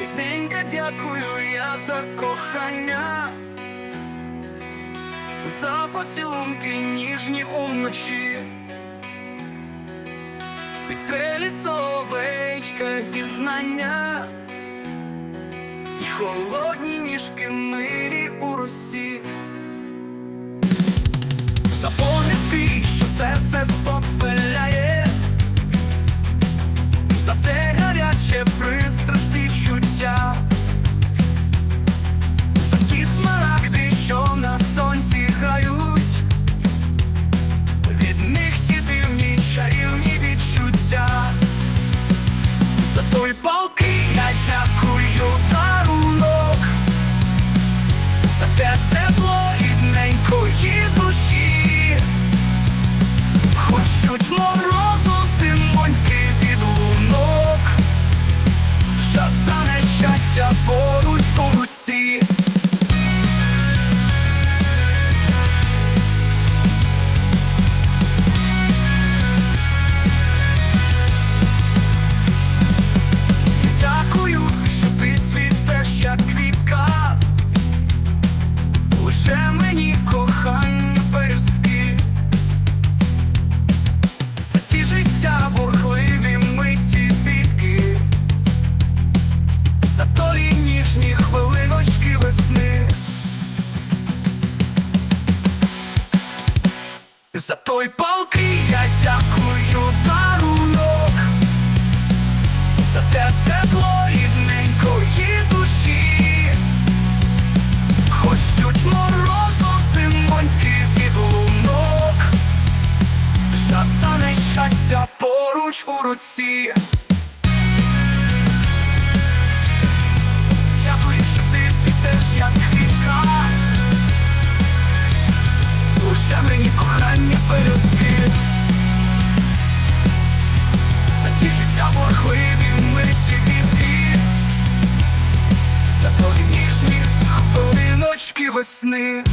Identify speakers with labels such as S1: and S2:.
S1: Рідненька, дякую я за кохання, за поцілунки ніжні уночі. Підтрелі соловейчка зізнання. І холодні ніжки милі у росі. За той полки, я дякую дарунок. За те тепло За той палки я дякую дарунок за те тепло рідненької душі. Хочуть морозу зимоньки від лунок. Жадане щастя поруч у руці Лише мені кохання пелюстки за ті життя борхливі миті вітки За той ніжні хвилиночки весни